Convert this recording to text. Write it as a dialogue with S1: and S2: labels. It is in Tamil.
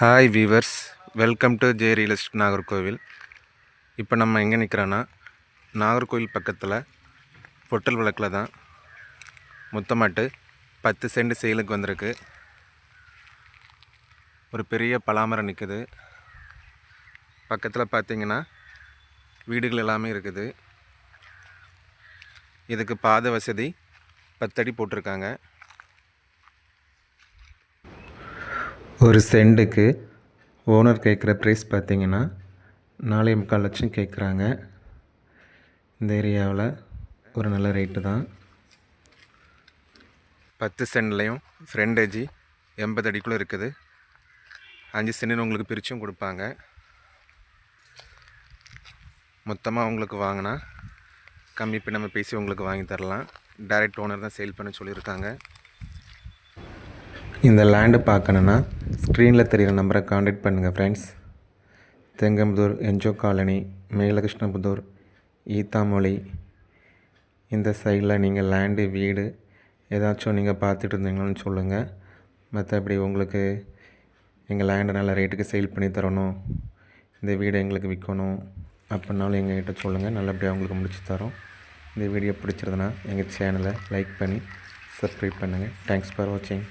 S1: Hi viewers welcome to J real estate Nagercoil இப்போ நம்ம எங்கே நிற்கிறோன்னா நாகர்கோவில் பக்கத்தில் பொட்டல் விளக்கில் தான் முத்தமாட்டு பத்து சென்ட் சேலுக்கு வந்திருக்கு. ஒரு பெரிய பலாமரம் நிற்குது பக்கத்தில் பார்த்தீங்கன்னா வீடுகள் எல்லாமே இருக்குது. இதுக்கு பாத வசதி பத்தடி போட்டிருக்காங்க. ஒரு செண்டுக்கு ஓனர் கேட்குற ப்ரைஸ் பார்த்தீங்கன்னா நாலே முக்கால் லட்சம் கேட்குறாங்க. இந்த ஏரியாவில் ஒரு நல்ல ரேட்டு தான். பத்து சென்ட்லேயும் ஃப்ரெண்டேஜி எண்பது அடிக்குள்ளே இருக்குது. அஞ்சு சென்ட் உங்களுக்கு பிரிச்சும் கொடுப்பாங்க. மொத்தமாக உங்களுக்கு வாங்கினா கம்மி இப்போ நம்ம பேசி உங்களுக்கு வாங்கி தரலாம். டைரக்ட் ஓனர் தான் சேல் பண்ண சொல்லியிருக்காங்க. இந்த லேண்டு பார்க்கணுன்னா ஸ்க்ரீனில் தெரிகிற நம்பரை காண்டாக்ட் பண்ணுங்கள் friends Thengamputhur NGO colony Melakrishnanputhur Ethamozhi. இந்த சைடில் நீங்கள் லேண்டு வீடு ஏதாச்சும் நீங்கள் பார்த்துட்டு இருந்தீங்கன்னு சொல்லுங்கள் மற்றபடி உங்களுக்கு எங்கள் லேண்டை நல்ல ரேட்டுக்கு சேல் பண்ணி தரணும். இந்த வீடை எங்களுக்கு விற்கணும் அப்படின்னாலும் எங்கள்கிட்ட சொல்லுங்கள் நல்லபடியாக உங்களுக்கு முடிச்சு தரோம். இந்த வீடியோ பிடிச்சிருந்தனா எங்கள் சேனலை லைக் பண்ணி சப்ஸ்கிரைப் பண்ணுங்கள் தேங்க்ஸ் ஃபார் வாட்சிங்